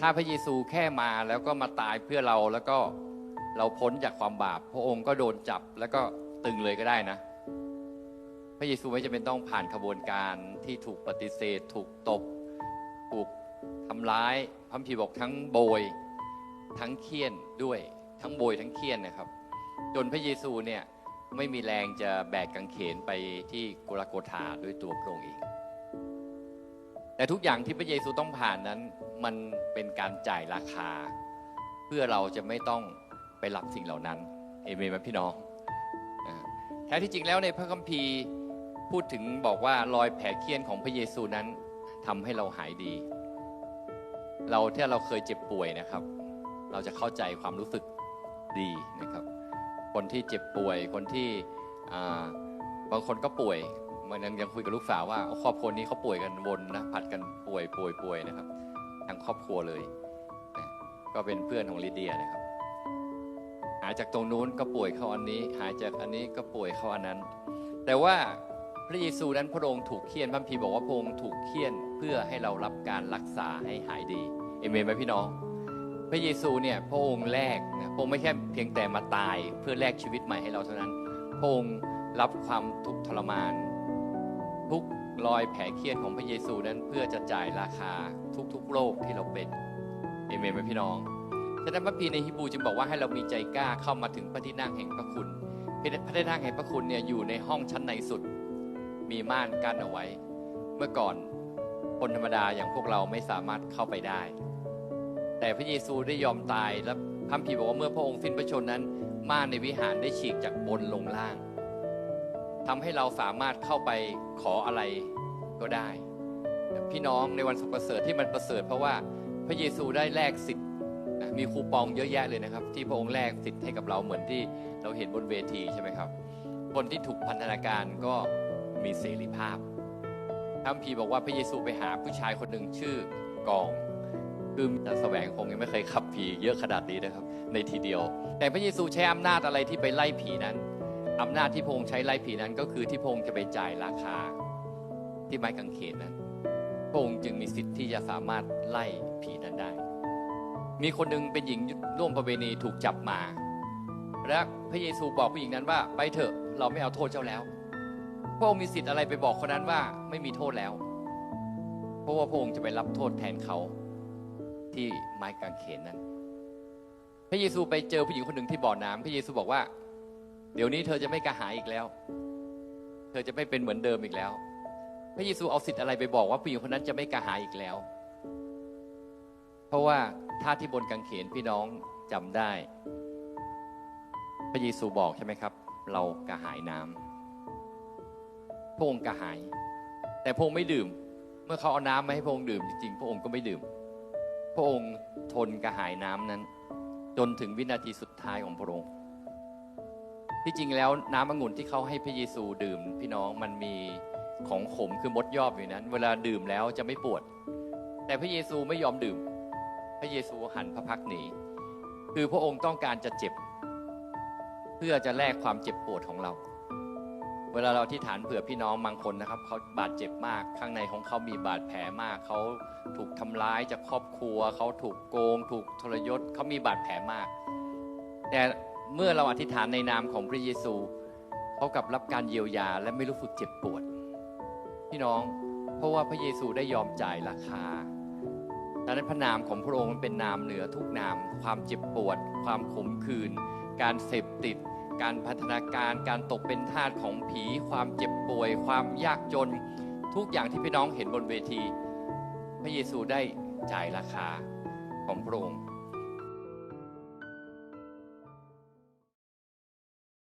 ถ้าพระเยซูแค่มาแล้วก็มาตายเพื่อเราแล้วก็เราพ้นจากความบาป พระองค์ก็โดนจับแล้วก็ตึงเลยก็ได้นะ พระเยซูไม่จำเป็นต้องผ่านขบวนการที่ถูกปฏิเสธ ถูกตบถูกทำร้ายพระคัมภีบอกทั้งโบยทั้งเคี่ยนด้วยทั้งโบยทั้งเคี่ยนนะครับ จนพระเยซูเนี่ยไม่มีแรงจะแบกกางเขนไปที่โกลาโกธาด้วยตัวพระองค์เอง แต่ทุกอย่างที่พระเยซูต้องผ่านนั้น มันเป็นการจ่ายราคา เพื่อเราจะไม่ต้องไปรับสิ่งเหล่านั้น เอเมนไหมพี่น้องแท้ที่จริงแล้วในพระคัมภีร์พูดถึงบอกว่ารอยแผลเคี้ยนของพระเยซูนั้นทำให้เราหายดี เราถ้าเราเคยเจ็บป่วยนะครับ เราจะเข้าใจความรู้สึกดีนะครับ คนที่เจ็บป่วยคนที่บางคนก็ป่วย มันยังยังคุยกับลูกสาวว่าครอบครัวนี้เขาป่วยกันวนนะผัดกันป่วยป่วยป่วยนะครับทั้งครอบครัวเลยนะก็เป็นเพื่อนของลิเดียนะครับ หายจากตรงนู้นก็ป่วยเข้าอันนี้ หายจากอันนี้ก็ป่วยเข้าอันนั้น แต่ว่าพระเยซูนั้นพระองค์ถูกเคี่ยนพระคัมภีบอกว่าพระองค์ถูกเคี่ยนเพื่อให้เรารับการรักษาให้หายดีเอเมนไหมพี่น้อง พระเยซูเนี่ยพระองค์แรกนะพระองค์ไม่แค่เพียงแต่มาตายเพื่อแลกชีวิตใหม่ให้เราเท่านั้น พระองค์รับความทุกข์ทรมาน ทุกรอยแผลเคียนของพระเยซูนั้นเพื่อจะจ่ายราคาทุกๆโรคที่เราเป็นเอเมนไหมพี่น้องฉะนั้นพระพีในฮิบูจึงบอกว่าให้เรามีใจกล้าเข้ามาถึงพระที่นั่งแห่งพระคุณพระที่นั่งแห่งพระคุณเนี่ยอยู่ในห้องชั้นในสุด มีม่านกั้นเอาไว้ เมื่อก่อนคนธรรมดาอย่างพวกเราไม่สามารถเข้าไปได้ แต่พระเยซูได้ยอมตายและพระคัมภีบอกว่าเมื่อพระองค์สิ้นพระชนนั้นม่านในวิหารได้ฉีกจากบนลงล่าง ทำให้เราสามารถเข้าไปขออะไรก็ได้ พี่น้องในวันสุประเสริฐที่มันประเสริฐ เพราะว่าพระเยซูได้แลกสิทธิ์มีคูปองเยอะแยะเลยนะครับ ที่พระองค์แลกสิทธิ์ให้กับเราเหมือนที่เราเห็นบนเวทีใช่ไหมครับ คนที่ถูกพันธนาการก็มีเสรีภาพพระคัมภีบอกว่าพระเยซูไปหาผู้ชายคนหนึ่งชื่อกองคือแต่แสวงคงยังไม่เคยขับผีเยอะขนาดนี้นะครับ ในทีเดียว แต่พระเยซูใช้อำนาจอะไรที่ไปไล่ผีนั้น อำนาจที่พงค์ใช้ไล่ผีนั้นก็คือที่พงค์จะไปจ่ายราคาที่ไม้กางเขนนั้นพงค์จึงมีสิทธิ์ที่จะสามารถไล่ผีนั้นได้ มีคนหนึ่งเป็นหญิงร่วมประเวณีถูกจับมา และพระเยซูบอกผู้หญิงนั้นว่า ไปเถอะเราไม่เอาโทษเจ้าแล้ว พระองค์มีสิทธิ์อะไรไปบอกคนนั้นว่าไม่มีโทษแล้ว เพราะว่าพระองค์จะไปรับโทษแทนเขาที่ไม้กางเขนนั้น พระเยซูไปเจอผู้หญิงคนหนึ่งที่บ่อน้ำพระเยซูบอกว่า เดี๋ยวนี้เธอจะไม่กระหายอีกแล้ว เธอจะไม่เป็นเหมือนเดิมอีกแล้ว พระเยซูเอาสิทธิ์อะไรไปบอกว่าผู้หญิงคนนั้นจะไม่กระหายอีกแล้ว เพราะว่าท่าที่บนกางเขนพี่น้องจำได้ พระเยซูบอกใช่ไหมครับ เรากระหายน้ำพระองค์กระหาย แต่พระองค์ไม่ดื่ม เมื่อเขาเอาน้ำมาให้พระองค์ดื่มจริงๆ พระองค์ก็ไม่ดื่ม พระองค์ทนกระหายน้ำนั้น จนถึงวินาทีสุดท้ายของพระองค์ ที่จริงแล้วน้ำองุ่นที่เขาให้พระเยซูดื่ม พี่น้องมันมีของขมคือมดยอบอยู่นั้น เวลาดื่มแล้วจะไม่ปวด แต่พระเยซูไม่ยอมดื่ม พระเยซูหันพระพักหนีคือพระองค์ต้องการจะเจ็บ เพื่อจะแลกความเจ็บปวดของเรา เวลาเราที่ฐานเผื่อพี่น้องบางคนนะครับเขาบาดเจ็บมากข้างในของเขามีบาดแผลมากเขาถูกทำร้ายจากครอบครัวเขาถูกโกง ถูกทรยศเขามีบาดแผลมาก แต่ เมื่อเราอธิษฐานในนามของพระเยซูเขากลับรับการเยียวยาและไม่รู้สึกเจ็บปวด พี่น้องเพราะว่าพระเยซูได้ยอมจ่ายราคาดังนั้นพระนามของพระองค์มันเป็นนามเหนือทุกนาม ความเจ็บปวด ความขมขื่นการเสพติด การพัฒนาการ การตกเป็นทาสของผี ความเจ็บป่วย ความยากจน ทุกอย่างที่พี่น้องเห็นบนเวที พระเยซูได้จ่ายราคาของพระองค์